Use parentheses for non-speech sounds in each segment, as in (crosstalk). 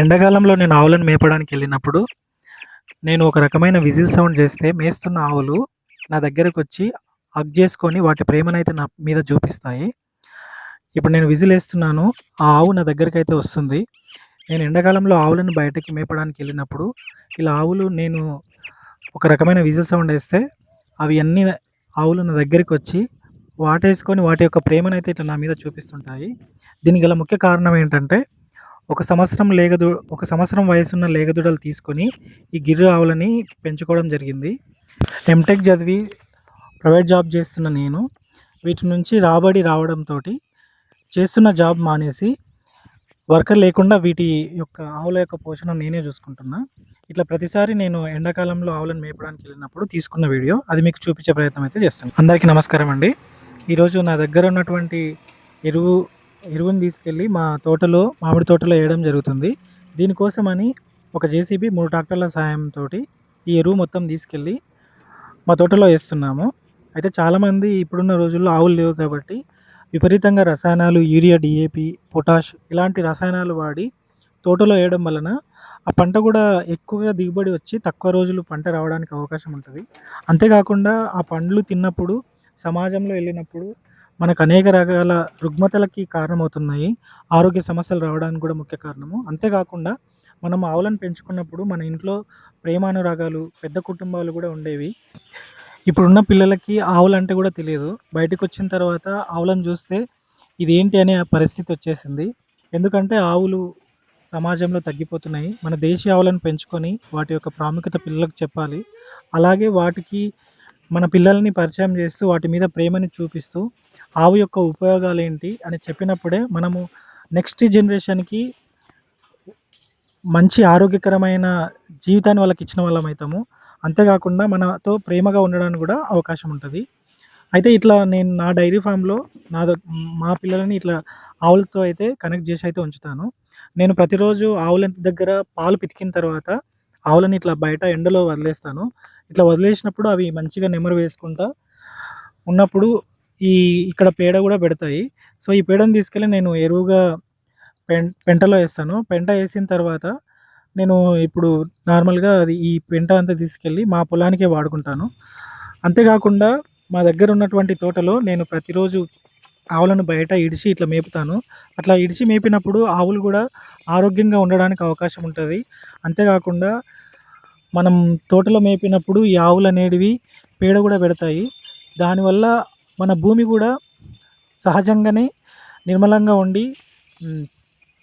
ఎండాకాలంలో నేను ఆవులను మేపడానికి వెళ్ళినప్పుడు, నేను ఒక రకమైన విజిల్ సౌండ్ చేస్తే మేస్తున్న ఆవులు నా దగ్గరకొచ్చి హగ్ చేసుకొని వాటి ప్రేమనైతే నా మీద చూపిస్తాయి. ఇప్పుడు నేను విజిల్ వేస్తున్నాను ఆ ఆవు నా దగ్గరికైతే వస్తుంది. నేను ఎండాకాలంలో ఆవులను బయటకి మేపడానికి వెళ్ళినప్పుడు, ఇలా ఆవులు నేను ఒక రకమైన విజిల్ సౌండ్ వేస్తే అవి అన్నీ ఆవులు నా దగ్గరికి వచ్చి వాటేసుకొని వాటి యొక్క ప్రేమనైతే ఇట్లా నా మీద చూపిస్తుంటాయి. దీనికి గల ముఖ్య కారణం ఏంటంటే, ఒక సంవత్సరం లేగదు ఒక సంవత్సరం వయసున్న లేగదూడలు తీసుకొని, ఈ గిర్రు ఆవులని పెంచుకోవడం జరిగింది. ఎంటెక్ చదివి ప్రైవేట్ జాబ్ చేస్తున్న నేను, వీటి నుంచి రాబడి రావడంతోటి, చేస్తున్న జాబ్ మానేసి, వర్కర్ లేకుండా వీటి యొక్క ఆవుల యొక్క పోషణ నేనే చూసుకుంటున్నా. ఇట్లా ప్రతిసారి నేను ఎండాకాలంలో ఆవులను మేపడానికి వెళ్ళినప్పుడు తీసుకున్న వీడియో. అది మీకు చూపించే ప్రయత్నం అయితే చేస్తాను అందరికీ నమస్కారం అండి. ఈరోజు నా దగ్గర ఉన్నటువంటి ఎరువు ఎరువుని తీసుకెళ్ళి మా తోటలో మామిడి తోటలో వేయడం జరుగుతుంది. దీనికోసమని ఒక జేసీబీ మూడు ట్రాక్టర్ల సహాయంతో ఈ ఎరువు మొత్తం తీసుకెళ్ళి మా తోటలో వేస్తున్నాము అయితే చాలామంది ఇప్పుడున్న రోజుల్లో ఆవులు లేవు కాబట్టి, విపరీతంగా రసాయనాలు యూరియా, డీఏపీ, పొటాష్ ఇలాంటి రసాయనాలు వాడి తోటలో వేయడం వలన, ఆ పంట కూడా ఎక్కువగా దిగుబడి వచ్చి తక్కువ రోజులు పంట రావడానికి అవకాశం ఉంటుంది అంతేకాకుండా ఆ పండ్లు తిన్నప్పుడు సమాజంలో వెళ్ళినప్పుడు మనకు అనేక రకాల రుగ్మతలకి కారణమవుతున్నాయి. ఆరోగ్య సమస్యలు రావడానికి కూడా ముఖ్య కారణము. అంతేకాకుండా మనం ఆవులను పెంచుకున్నప్పుడు మన ఇంట్లో ప్రేమానురాగాలు, పెద్ద కుటుంబాలు కూడా ఉండేవి. ఇప్పుడున్న పిల్లలకి ఆవులంటే కూడా తెలియదు. బయటకొచ్చిన తర్వాత ఆవులను చూస్తే ఇదేంటి అనే పరిస్థితి వచ్చేసింది. ఎందుకంటే ఆవులు సమాజంలో తగ్గిపోతున్నాయి. మన దేశీయ ఆవులను పెంచుకొని వాటి యొక్క ప్రాముఖ్యత పిల్లలకు చెప్పాలి. అలాగే వాటికి మన పిల్లల్ని పరిచయం చేస్తూ వాటి మీద ప్రేమని చూపిస్తూ, ఆవు యొక్క ఉపయోగాలు ఏంటి అని చెప్పినప్పుడే మనము నెక్స్ట్ జనరేషన్‌కి మంచి ఆరోగ్యకరమైన జీవితాన్ని వాళ్ళకి ఇచ్చిన వాళ్ళం అవుతాము అంతేకాకుండా మనతో ప్రేమగా ఉండడానికి కూడా అవకాశం ఉంటుంది అయితే ఇట్లా నేను నా డైరీ ఫామ్లో నా మా పిల్లలని ఇట్లా ఆవులతో అయితే కనెక్ట్ చేసి అయితే ఉంచుతాను. నేను ప్రతిరోజు ఆవుల దగ్గర పాలు పితికిన తర్వాత, ఆవులని ఇట్లా బయట ఎండలో వదిలేస్తాను. ఇట్లా వదిలేసినప్పుడు అవి మంచిగా నెమరు వేసుకుంటా ఉన్నప్పుడు ఈ ఇక్కడ పేడ కూడా పెడతాయి. సో, ఈ పేడను తీసుకెళ్ళి నేను ఎరువుగా పెం పెంటలో వేస్తాను పెంట వేసిన తర్వాత నేను ఇప్పుడు నార్మల్‌గా అది ఈ పెంట అంతా తీసుకెళ్ళి మా పొలానికే వాడుకుంటాను. అంతేకాకుండా మా దగ్గర ఉన్నటువంటి తోటలో నేను ప్రతిరోజు ఆవులను బయట ఇడిచి ఇట్లా మేపుతాను. అట్లా ఇడిచి మేపినప్పుడు ఆవులు కూడా ఆరోగ్యంగా ఉండడానికి అవకాశం ఉంటుంది అంతేకాకుండా మనం తోటలో మేపినప్పుడు ఈ ఆవులు అనేటివి పేడ కూడా పెడతాయి. దానివల్ల మన భూమి కూడా సహజంగానే నిర్మలంగా ఉండి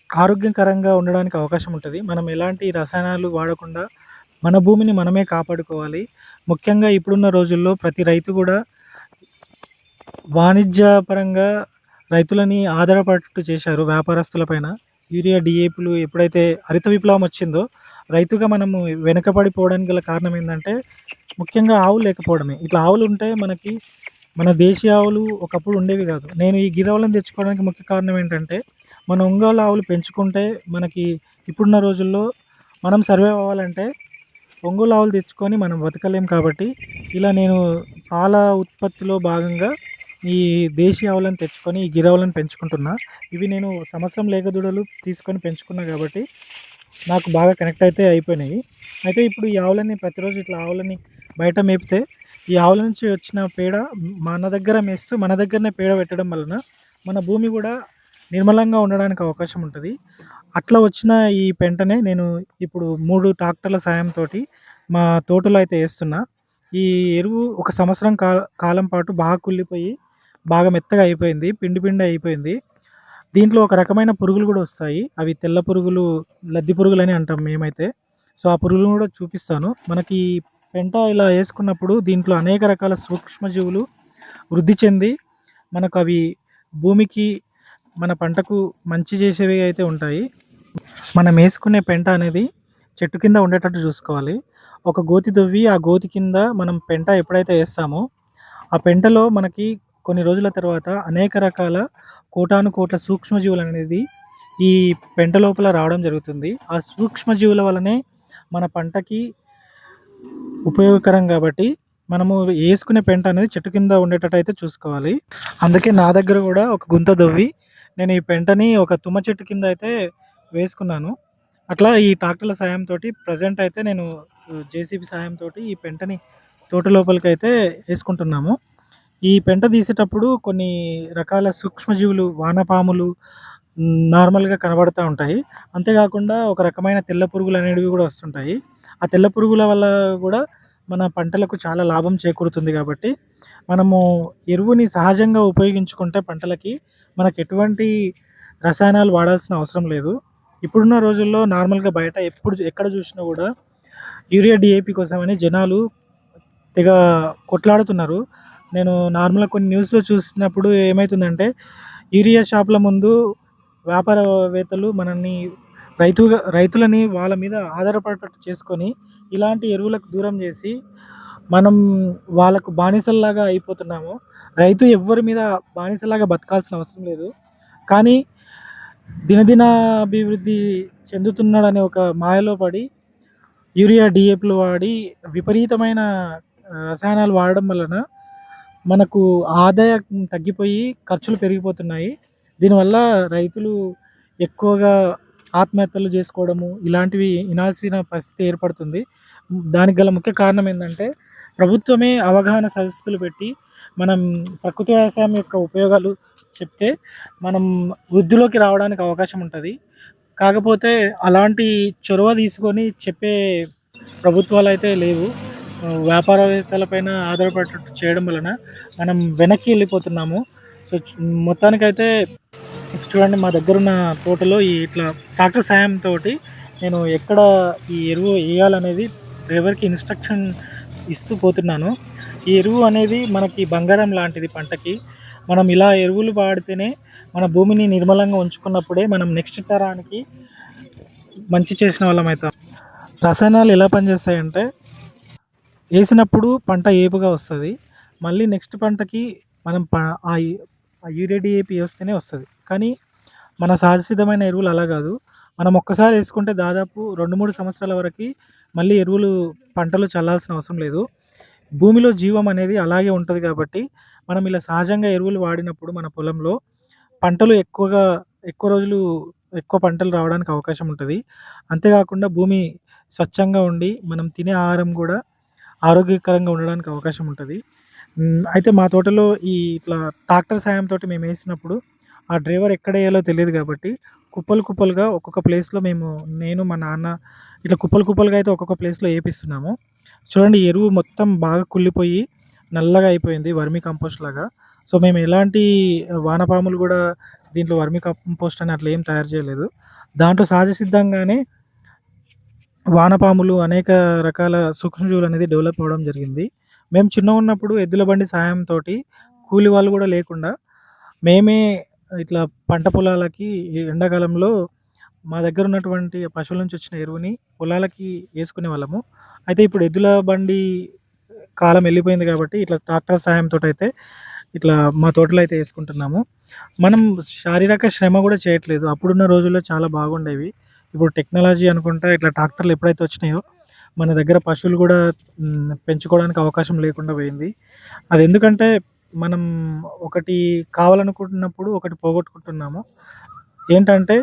ఆరోగ్యకరంగా ఉండడానికి అవకాశం ఉంటుంది మనం ఎలాంటి రసాయనాలు వాడకుండా మన భూమిని మనమే కాపాడుకోవాలి. ముఖ్యంగా ఇప్పుడున్న రోజుల్లో ప్రతి రైతు కూడా వాణిజ్యపరంగా రైతులని ఆధారపడేటట్టు చేశారు వ్యాపారస్తుల పైన. యూరియా, డీఏపీలు ఎప్పుడైతే హరిత విప్లవం వచ్చిందో, రైతుగా మనము వెనుకబడిపోవడానికి గల కారణం ఏంటంటే ముఖ్యంగా ఆవులు లేకపోవడమే. ఇట్లా ఆవులు ఉంటే మనకి మన దేశీయ ఆవులు ఒకప్పుడు ఉండేవి కాదు. నేను ఈ గిరవలను తెచ్చుకోవడానికి ముఖ్య కారణం ఏంటంటే, మన ఒంగోలు ఆవులు పెంచుకుంటే మనకి ఇప్పుడున్న రోజుల్లో మనం సర్వైవ్ అవ్వాలంటే ఒంగోలు ఆవులు తెచ్చుకొని మనం బతకలేం కాబట్టి, ఇలా నేను పాల ఉత్పత్తిలో భాగంగా ఈ దేశీయ ఆవులను తెచ్చుకొని ఈ గిరావులను పెంచుకుంటున్నా. ఇవి నేను సంవత్సరం లేగదూడలు తీసుకొని పెంచుకున్నా కాబట్టి, నాకు బాగా కనెక్ట్ అయితే అయిపోయినాయి. అయితే ఇప్పుడు ఈ ఆవులని ప్రతిరోజు ఇట్లా ఆవులని బయట మేపితే, ఈ ఆవుల నుంచి వచ్చిన పేడ మన దగ్గర మేస్తూ మన దగ్గరనే పేడ పెట్టడం వలన, మన భూమి కూడా నిర్మలంగా ఉండడానికి అవకాశం ఉంటుంది అట్లా వచ్చిన ఈ పెంటనే నేను ఇప్పుడు మూడు ట్రాక్టర్ల సాయంతో మా తోటలో అయితే వేస్తున్నా ఈ ఎరువు ఒక సంవత్సరం కా కాలం పాటు బాగా కుళ్ళిపోయి, బాగా మెత్తగా అయిపోయింది. పిండి పిండి అయిపోయింది. దీంట్లో ఒక రకమైన పురుగులు కూడా వస్తాయి. అవి తెల్ల పురుగులు, లద్ది పురుగులని అంటాం మేమైతే. సో, ఆ పురుగులను కూడా చూపిస్తాను. మనకి పెంట ఇలా వేసుకున్నప్పుడు దీంట్లో అనేక రకాల సూక్ష్మజీవులు వృద్ధి చెంది, మనకు అవి భూమికి, మన పంటకు మంచి చేసేవి అయితే ఉంటాయి. మనం వేసుకునే పెంట అనేది చెట్టు కింద ఉండేటట్టు చూసుకోవాలి. ఒక గోతి దువ్వి ఆ గోతి కింద మనం పెంట ఎప్పుడైతే వేస్తామో ఆ పెంటలో మనకి కొన్ని రోజుల తర్వాత అనేక రకాల కోటాను కోట సూక్ష్మజీవులు అనేది ఈ పెంట లోపల రావడం జరుగుతుంది. ఆ సూక్ష్మజీవుల వలనే మన పంటకి ఉపయోగకరం కాబట్టి, మనము వేసుకునే పెంట అనేది చెట్టు కింద ఉండేటట్టు అయితే చూసుకోవాలి. అందుకే నా దగ్గర కూడా ఒక గుంత దొవ్వి నేను ఈ పెంటని ఒక తుమ్మ చెట్టు కింద అయితే వేసుకున్నాను. అట్లా ఈ ట్రాక్టర్ల సాయంతోటి ప్రజెంట్ అయితే నేను జేసీబీ సాయంతో ఈ పెంటని తోట లోపలికి అయితే వేసుకుంటున్నాము. ఈ పెంట తీసేటప్పుడు కొన్ని రకాల సూక్ష్మజీవులు, వానపాములు నార్మల్‌గా కనబడుతూ ఉంటాయి. అంతేకాకుండా ఒక రకమైన తెల్ల పురుగులు అనేవి కూడా వస్తుంటాయి. ఆ తెల్ల పురుగుల వల్ల కూడా మన పంటలకు చాలా లాభం చేకూరుతుంది కాబట్టి, మనము ఎరువుని సహజంగా ఉపయోగించుకుంటే పంటలకి మనకు ఎటువంటి రసాయనాలు వాడాల్సిన అవసరం లేదు. ఇప్పుడున్న రోజుల్లో నార్మల్‌గా బయట ఎప్పుడు ఎక్కడ చూసినా కూడా యూరియా, డీఏపీ కోసమని జనాలు తెగ కొట్లాడుతున్నారు. నేను నార్మల్‌గా కొన్ని న్యూస్‌లో చూసినప్పుడు ఏమవుతుందంటే యూరియా షాపుల ముందు వ్యాపారవేత్తలు మనల్ని రైతుగా రైతులని వాళ్ళ మీద ఆధారపడేటట్టు చేసుకొని, ఇలాంటి ఎరువులకు దూరం చేసి, మనం వాళ్ళకు బానిసల్లాగా అయిపోతున్నాము. రైతు ఎవ్వరి మీద బానిసలాగా బతకాల్సిన అవసరం లేదు. కానీ దినదినాభివృద్ధి చెందుతున్నాడనే ఒక మాయలో పడి, యూరియా, డిఏపీలు వాడి విపరీతమైన రసాయనాలు వాడడం వలన మనకు ఆదాయం తగ్గిపోయి ఖర్చులు పెరిగిపోతున్నాయి. దీనివల్ల రైతులు ఎక్కువగా ఆత్మహత్యలు చేసుకోవడము, ఇలాంటివి వినాల్సిన పరిస్థితి ఏర్పడుతుంది. దానికి గల ముఖ్య కారణం ఏంటంటే ప్రభుత్వమే అవగాహన సదస్సులు పెట్టి, మనం ప్రకృతి వ్యవసాయం యొక్క ఉపయోగాలు చెప్తే, మనం వృద్ధిలోకి రావడానికి అవకాశం ఉంటుంది కాకపోతే అలాంటి చొరవ తీసుకొని చెప్పే ప్రభుత్వాలు అయితే లేవు. వ్యాపారవేత్తలపైన వ్యాపారవేత్తల ఆధారపడేటట్టు చేయడం వలన మనం వెనక్కి వెళ్ళిపోతున్నాము. సో, మొత్తానికైతే చూడండి మా దగ్గర ఉన్న తోటలో ఈ ఇట్లా ట్రాక్టర్ సాయంతో నేను ఎక్కడ ఈ ఎరువు వేయాలనేది డ్రైవర్‌కి ఇన్‌స్ట్రక్షన్ ఇస్తూ పోతున్నాను. ఈ ఎరువు అనేది మనకి బంగారం లాంటిది పంటకి. మనం ఇలా ఎరువులు వాడితేనే మన భూమిని నిర్మలంగా ఉంచుకున్నప్పుడే మనం నెక్స్ట్ తరానికి మంచి చేసిన వాళ్ళం అవుతాం రసాయనాలు ఎలా పనిచేస్తాయంటే, వేసినప్పుడు పంట ఏపుగా వస్తుంది మళ్ళీ నెక్స్ట్ పంటకి మనం ప ఆ ఆ యూరియా, డిఏపి వస్తేనే వస్తుంది కానీ మన సహజసిద్ధమైన ఎరువులు అలా కాదు. మనం ఒక్కసారి వేసుకుంటే దాదాపు 2, 3 సంవత్సరాల వరకు మళ్ళీ ఎరువులు పంటలు చల్లాల్సిన అవసరం లేదు. భూమిలో జీవం అనేది అలాగే ఉంటుంది కాబట్టి, మనం ఇలా సహజంగా ఎరువులు వాడినప్పుడు మన పొలంలో పంటలు ఎక్కువగా ఎక్కువ రోజులు ఎక్కువ పంటలు రావడానికి అవకాశం ఉంటుంది అంతేకాకుండా భూమి స్వచ్ఛంగా ఉండి, మనం తినే ఆహారం కూడా ఆరోగ్యకరంగా ఉండడానికి అవకాశం ఉంటుంది అయితే మా తోటలో ఈ ఇట్లా ట్రాక్టర్ సాయంతోటి మేమేసినప్పుడు, ఆ డ్రైవర్ ఎక్కడ వేయాలో తెలియదు కాబట్టి, కుప్పలు కుప్పలుగా ఒక్కొక్క ప్లేస్‌లో మేము నేను, మా నాన్న ఇట్లా కుప్పలు కుప్పలుగా అయితే ఒక్కొక్క ప్లేస్‌లో వేపిస్తున్నాము చూడండి ఎరువు మొత్తం బాగా కుళ్ళిపోయి నల్లగా అయిపోయింది వర్మి కంపోస్ట్ లాగా. సో, మేము ఎలాంటి వానపాములు కూడా దీంట్లో వర్మి కంపోస్ట్ అని అట్లా ఏం తయారు చేయలేదు. దాంట్లో సహజసిద్ధంగానే వానపాములు అనేక రకాల సూక్ష్మజీవులు అనేది డెవలప్ అవ్వడం జరిగింది. మేము చిన్నగున్నప్పుడు ఎద్దుల బండి సాయంతోటి కూలి వాళ్ళు కూడా లేకుండా, మేమే ఇట్లా పంట పొలాలకి ఎండాకాలంలో మా దగ్గర ఉన్నటువంటి పశువుల నుంచి వచ్చిన ఎరువుని పొలాలకి వేసుకునే వాళ్ళము అయితే ఇప్పుడు ఎద్దుల బండి కాలం వెళ్ళిపోయింది కాబట్టి, ఇట్లా ట్రాక్టర్ సాయంతోటైతే ఇట్లా మా తోటలో అయితే వేసుకుంటున్నాము మనం శారీరక శ్రమ కూడా చేయట్లేదు. అప్పుడున్న రోజుల్లో చాలా బాగుండేవి. ఇప్పుడు టెక్నాలజీ అనుకుంటా ఇట్లా ట్రాక్టర్లు ఎప్పుడైతే వచ్చినాయో, మన దగ్గర పశువులు కూడా పెంచుకోవడానికి అవకాశం లేకుండా పోయింది. అది ఎందుకంటే మనం ఒకటి కావాలనుకుంటున్నప్పుడు ఒకటి పోగొట్టుకుంటున్నాము. ఏంటంటే,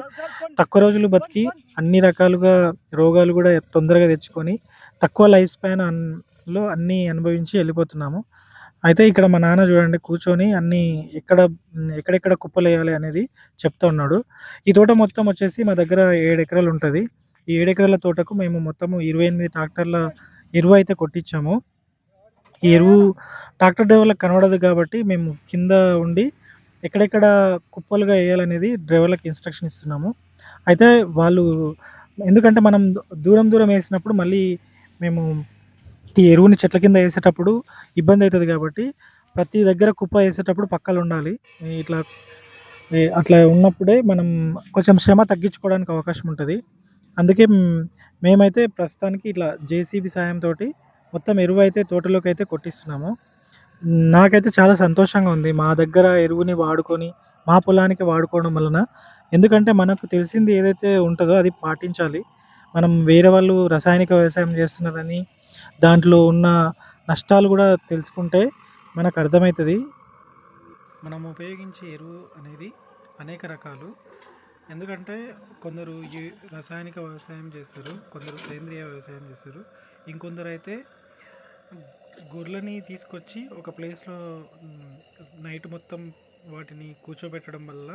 తక్కువ రోజులు బతికి అన్ని రకాలుగా రోగాలు కూడా తొందరగా తెచ్చుకొని, తక్కువ లైఫ్ స్పాన్ అన్‌లో అన్నీ అనుభవించి వెళ్ళిపోతున్నాము. అయితే ఇక్కడ మా నాన్న చూడండి కూర్చొని అన్నీ ఎక్కడ ఎక్కడెక్కడ కుప్పలేయాలి అనేది చెప్తా ఉన్నాడు. ఈ తోట మొత్తం వచ్చేసి మా దగ్గర ఏడు ఎకరాలు ఉంటుంది ఈ ఏడు ఎకరాల తోటకు మేము మొత్తము 28 ట్రాక్టర్ల ఎరువు అయితే కొట్టించాము. ఈ ఎరువు ట్రాక్టర్ డ్రైవర్‌లకు కనబడదు కాబట్టి, మేము కింద ఉండి ఎక్కడెక్కడ కుప్పలుగా ఎయ్యాలనేది డ్రైవర్‌లకి ఇన్‌స్ట్రక్షన్ ఇస్తున్నాము. అయితే వాళ్ళు ఎందుకంటే మనం దూరం దూరం ఏసినప్పుడు మళ్ళీ మేము ఈ ఎరువుని చెట్ల కింద ఏసేటప్పుడు ఇబ్బందయితది కాబట్టి, ప్రతి దగ్గర కుప్ప ఏసేటప్పుడు పక్కల ఉండాలి. ఇట్లా అట్లా ఉన్నప్పుడే మనం కొంచెం శ్రమ తగ్గించుకోవడానికి అవకాశం ఉంటది. అందుకే మేమైతే ప్రస్తుతానికి ఇట్లా జేసీబీ సాయంతోటి మొత్తం ఎరువు అయితే తోటలోకి అయితే కొట్టిస్తున్నాము. నాకైతే చాలా సంతోషంగా ఉంది. మా దగ్గర ఎరువుని వాడుకొని, మా పొలానికి వాడుకోవడం వలన. ఎందుకంటే, మనకు తెలిసింది ఏదైతే ఉంటుందో అది పాటించాలి. మనం వేరే వాళ్ళు రసాయనిక వ్యవసాయం చేస్తున్నారని, దాంట్లో ఉన్న నష్టాలు కూడా తెలుసుకుంటే మనకు అర్థమవుతుంది మనం ఉపయోగించే ఎరువు అనేది అనేక రకాలు. ఎందుకంటే కొందరు ఈ రసాయనిక వ్యవసాయం చేస్తారు కొందరు సేంద్రియ వ్యవసాయం చేస్తారు ఇంకొందరు అయితే గొర్రెలని తీసుకొచ్చి ఒక ప్లేస్లో నైట్ మొత్తం వాటిని కూర్చోబెట్టడం వల్ల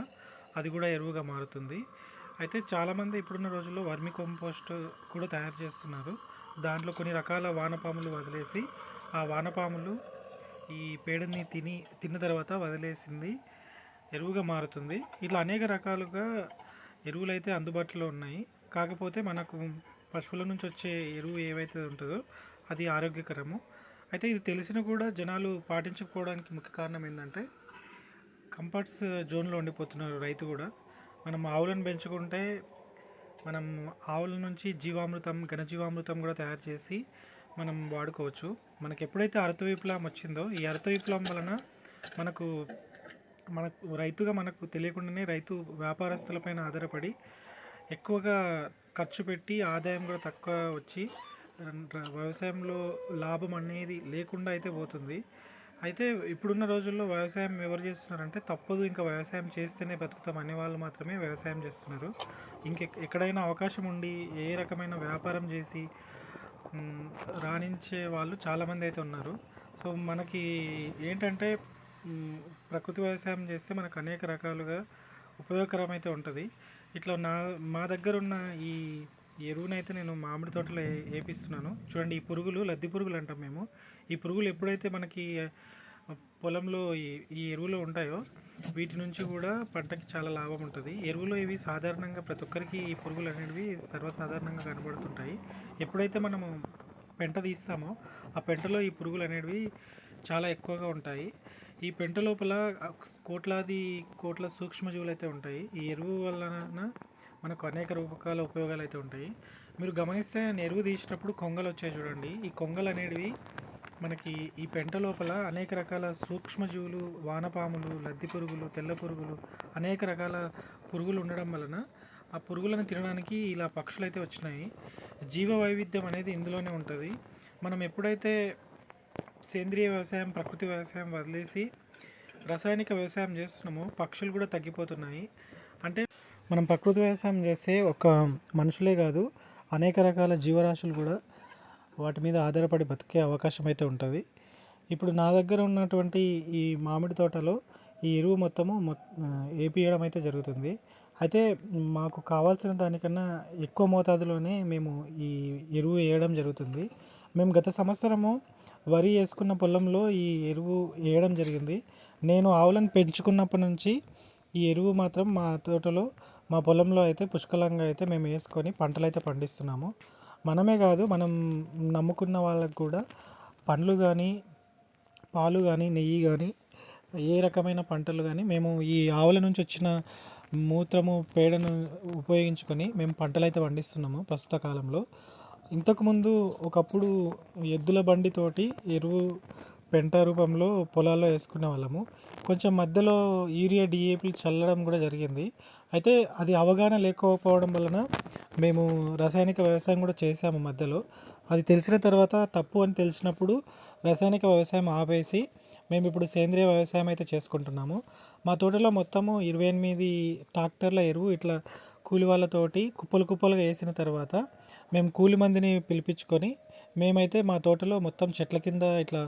అది కూడా ఎరువుగా మారుతుంది. అయితే చాలామంది ఇప్పుడున్న రోజుల్లో వర్మి కంపోస్ట్ కూడా తయారు చేస్తున్నారు. దాంట్లో కొన్ని రకాల వానపాములు వదిలేసి ఆ వానపాములు ఈ పేడని తిని తిన్న తర్వాత వదిలేసింది ఎరువుగా మారుతుంది. ఇట్లా అనేక రకాలుగా ఎరువులు అయితే అందుబాటులో ఉన్నాయి. కాకపోతే మనకు పశువుల నుంచి వచ్చే ఎరువు ఏవైతే ఉంటుందో అది ఆరోగ్యకరము. అయితే ఇది తెలిసిన కూడా జనాలు పాటించకపోవడానికి ముఖ్య కారణం ఏంటంటే కంఫర్ట్స్ జోన్లో ఉండిపోతున్నారు రైతు కూడా. మనం ఆవులను పెంచుకుంటే మనం ఆవుల నుంచి జీవామృతం ఘనజీవామృతం కూడా తయారు చేసి మనం వాడుకోవచ్చు. మనకి ఎప్పుడైతే హరిత విప్లవం వచ్చిందో ఈ హరిత విప్లవం వలన మనకు మనకు రైతుగా మనకు తెలియకుండానే రైతు వ్యాపారస్తులపైన ఆధారపడి ఎక్కువగా ఖర్చు పెట్టి ఆదాయం కూడా తక్కువ వచ్చి వ్యవసాయంలో లాభం అనేది లేకుండా అయితే పోతుంది. అయితే ఇప్పుడున్న రోజుల్లో వ్యవసాయం ఎవరు చేస్తున్నారంటే తప్పదు ఇంకా వ్యవసాయం చేస్తేనే బతుకుతాం అనే వాళ్ళు మాత్రమే వ్యవసాయం చేస్తున్నారు. ఇంక ఎక్కడైనా అవకాశం ఉండి ఏ రకమైన వ్యాపారం చేసి రాణించే వాళ్ళు చాలామంది అయితే ఉన్నారు. సో మనకి ఏంటంటే ప్రకృతి వ్యవసాయం చేస్తే మనకు అనేక రకాలుగా ఉపయోగకరమైతే ఉంటుంది. ఇట్లా నా మా దగ్గర ఉన్న ఈ ఎరువునైతే నేను మామిడి తోటలో వేపిస్తున్నాను చూడండి ఈ పురుగులు లద్ది పురుగులు అంటాం మేము. ఈ పురుగులు ఎప్పుడైతే మనకి పొలంలో ఈ ఈ ఎరువులు ఉంటాయో వీటి నుంచి కూడా పంటకి చాలా లాభం ఉంటుంది. ఎరువులు ఇవి సాధారణంగా ప్రతి ఒక్కరికి ఈ పురుగులు అనేవి సర్వసాధారణంగా కనబడుతుంటాయి. ఎప్పుడైతే మనము పెంట తీస్తామో ఆ పెంటలో ఈ పురుగులు అనేవి చాలా ఎక్కువగా ఉంటాయి. ఈ పెంట లోపల కోట్లాది కోట్ల సూక్ష్మజీవులు అయితే ఉంటాయి. ఈ ఎరువు వలన మనకు అనేక రూపకాల ఉపయోగాలు అయితే ఉంటాయి. మీరు గమనిస్తే నేను ఎరువు తీసినప్పుడు కొంగలు వచ్చాయి చూడండి. ఈ కొంగలు అనేటివి మనకి ఈ పెంట లోపల అనేక రకాల సూక్ష్మజీవులు వానపాములు లద్ది పురుగులు తెల్ల పురుగులు అనేక రకాల పురుగులు ఉండడం వలన ఆ పురుగులను తినడానికి ఇలా పక్షులు అయితే వచ్చినాయి. జీవ వైవిధ్యం అనేది ఇందులోనే ఉంటుంది. మనం ఎప్పుడైతే సేంద్రియ వ్యవసాయం ప్రకృతి వ్యవసాయం వదిలేసి రసాయనిక వ్యవసాయం చేస్తున్నాము. పక్షులు కూడా తగ్గిపోతున్నాయి. అంటే మనం ప్రకృతి వ్యవసాయం చేస్తే ఒక మనుషులే కాదు అనేక రకాల జీవరాశులు కూడా వాటి మీద ఆధారపడి బతికే అవకాశం అయితే ఉంటుంది. ఇప్పుడు నా దగ్గర ఉన్నటువంటి ఈ మామిడి తోటలో ఈ ఎరువు మొత్తము వేపియడం అయితే జరుగుతుంది. అయితే మాకు కావాల్సిన దానికన్నా ఎక్కువ మోతాదులోనే మేము ఈ ఎరువు వేయడం జరుగుతుంది. మేము గత సంవత్సరము వరి వేసుకున్న పొలంలో ఈ ఎరువు వేయడం జరిగింది. నేను ఆవులను పెంచుకున్నప్పటి నుంచి ఈ ఎరువు మాత్రం మా తోటలో మా పొలంలో అయితే పుష్కలంగా అయితే మేము వేసుకొని పంటలు అయితే పండిస్తున్నాము. మనమే కాదు మనం నమ్ముకున్న వాళ్ళకు కూడా పండ్లు కానీ పాలు కానీ నెయ్యి కానీ ఏ రకమైన పంటలు కానీ మేము ఈ ఆవుల నుంచి వచ్చిన మూత్రము పేడను ఉపయోగించుకొని మేము పంటలు అయితే పండిస్తున్నాము ప్రస్తుత కాలంలో. ఇంతకుముందు ఒకప్పుడు ఎద్దుల బండితోటి ఎరువు పెంట రూపంలో పొలాల్లో వేసుకునే వాళ్ళము. కొంచెం మధ్యలో యూరియా డిఏపీలు చల్లడం కూడా జరిగింది. అయితే అది అవగాహన లేకపోవడం వలన మేము రసాయనిక వ్యవసాయం కూడా చేసాము మధ్యలో. అది తెలిసిన తర్వాత తప్పు అని తెలిసినప్పుడు రసాయనిక వ్యవసాయం ఆపేసి మేము ఇప్పుడు సేంద్రియ వ్యవసాయం అయితే చేసుకుంటున్నాము. మా తోటలో మొత్తము ఇరవై ఎనిమిది ట్రాక్టర్ల ఎరువు ఇట్లా కూలి వాళ్ళతోటి కుప్పలు కుప్పలుగా వేసిన తర్వాత మేము కూలి మందిని పిలిపించుకొని మేమైతే మా తోటలో మొత్తం చెట్ల కింద ఇట్లా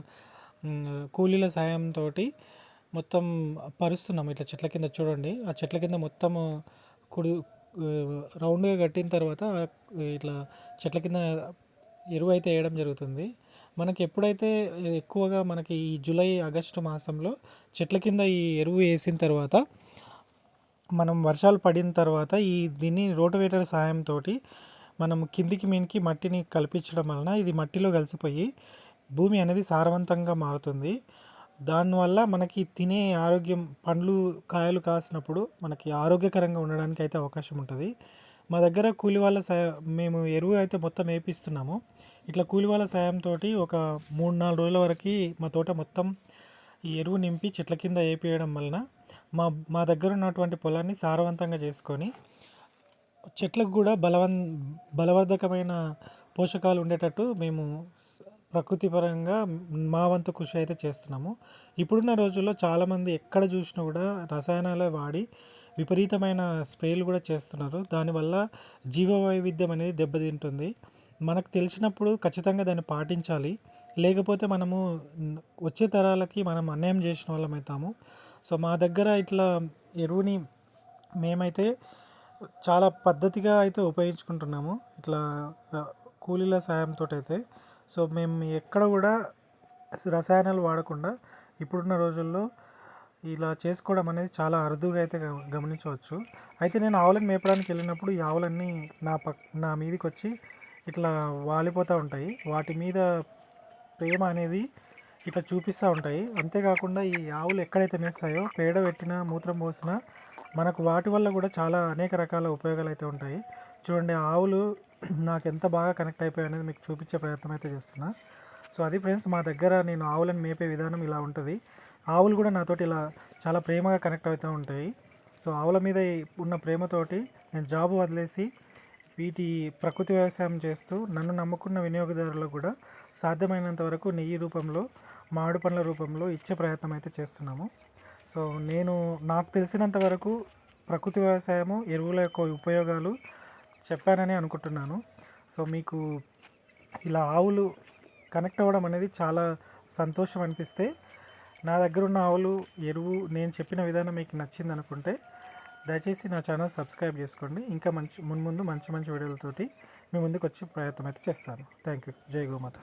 కూలీల సాయంతో మొత్తం పరుస్తున్నాం. ఇట్లా చెట్ల కింద చూడండి. ఆ చెట్ల కింద మొత్తము కుడి రౌండ్గా కట్టిన తర్వాత ఇట్లా చెట్ల కింద ఎరువు అయితే వేయడం జరుగుతుంది. మనకి ఎప్పుడైతే ఎక్కువగా మనకి ఈ జూలై ఆగస్టు మాసంలో చెట్ల కింద ఈ ఎరువు వేసిన తర్వాత మనం వర్షాలు పడిన తర్వాత ఈ దీన్ని రోటవేటర్ సాయంతో మనం కిందికి మీనికి మట్టిని కల్పించడం వలన ఇది మట్టిలో కలిసిపోయి భూమి అనేది సారవంతంగా మారుతుంది. దానివల్ల మనకి తినే ఆరోగ్యం పండ్లు కాయలు కాసినప్పుడు మనకి ఆరోగ్యకరంగా ఉండడానికి అయితే అవకాశం ఉంటుంది. మా దగ్గర కూలి వాళ్ళ సాయం మేము ఎరువు అయితే మొత్తం వేపిస్తున్నాము. ఇట్లా కూలి వాళ్ళ సాయంతో ఒక మూడు నాలుగు రోజుల వరకు మా తోట మొత్తం ఈ ఎరువు నింపి చెట్ల కింద వేపియడం వలన మా మా దగ్గర ఉన్నటువంటి పొలాన్ని సారవంతంగా చేసుకొని చెట్లకు కూడా బలవన్ బలవర్ధకమైన పోషకాలు ఉండేటట్టు మేము ప్రకృతి పరంగా మా వంతు కృషి అయితే చేస్తున్నాము. ఇప్పుడున్న రోజుల్లో చాలామంది ఎక్కడ చూసినా కూడా రసాయనాలే వాడి విపరీతమైన స్ప్రేలు కూడా చేస్తున్నారు. దానివల్ల జీవ వైవిధ్యం అనేది దెబ్బతింటుంది. మనకు తెలిసినప్పుడు ఖచ్చితంగా దాన్ని పాటించాలి. లేకపోతే మనము వచ్చే తరాలకి మనం అన్యాయం చేసిన వాళ్ళం అవుతాము. సో మా దగ్గర ఇట్లా ఎరువుని మేమైతే చాలా పద్ధతిగా అయితే ఉపయోగించుకుంటున్నాము. ఇట్లా కూలీల సాయంతో అయితే సో మేము ఎక్కడ కూడా రసాయనాలు వాడకుండా ఇప్పుడున్న రోజుల్లో ఇలా చేసుకోవడం అనేది చాలా అరుదుగా అయితే గమనించవచ్చు. అయితే నేను ఆవులను మేపడానికి వెళ్ళినప్పుడు ఈ ఆవులన్నీ నా పక్ నా మీదకి వచ్చి ఇట్లా వాలిపోతూ ఉంటాయి. వాటి మీద ప్రేమ అనేది ఇట్లా చూపిస్తూ ఉంటాయి. అంతేకాకుండా ఈ ఆవులు ఎక్కడైతే మేస్తాయో పేడ పెట్టినా మూత్రం పోసినా మనకు వాటి వల్ల కూడా చాలా అనేక రకాల ఉపయోగాలు అయితే ఉంటాయి. చూడండి ఆవులు (clears throat) నాకు ఎంత బాగా కనెక్ట్ అయిపోయాయి అనేది మీకు చూపించే ప్రయత్నం అయితే చేస్తున్నా. సో అది ఫ్రెండ్స్ మా దగ్గర నేను ఆవులను మేపే విధానం ఇలా ఉంటుంది. ఆవులు కూడా నాతోటి ఇలా చాలా ప్రేమగా కనెక్ట్ అవుతూ ఉంటాయి. సో ఆవుల మీద ఉన్న ప్రేమతోటి నేను జాబ్ వదిలేసి వీటి ప్రకృతి వ్యవసాయం చేస్తూ నన్ను నమ్ముకున్న వినియోగదారులకు కూడా సాధ్యమైనంత వరకు నెయ్యి రూపంలో మామిడి పండ్ల రూపంలో ఇచ్చే ప్రయత్నం అయితే చేస్తున్నాము. సో నేను నాకు తెలిసినంత వరకు ప్రకృతి వ్యవసాయము ఎరువుల యొక్క ఉపయోగాలు చెప్పానని అనుకుంటున్నాను. సో మీకు ఇలా ఆవులు కనెక్ట్ అవ్వడం అనేది చాలా సంతోషం అనిపిస్తే నా దగ్గర ఉన్న ఆవులు ఎరువు నేను చెప్పిన విధానం మీకు నచ్చింది అనుకుంటే దయచేసి నా ఛానల్ సబ్స్క్రైబ్ చేసుకోండి. ఇంకా మంచి మున్ముందు మంచి మంచి వీడియోలతోటి మీ ముందుకు వచ్చే ప్రయత్నం అయితే చేస్తాను. థ్యాంక్ యూ జై గోమాత.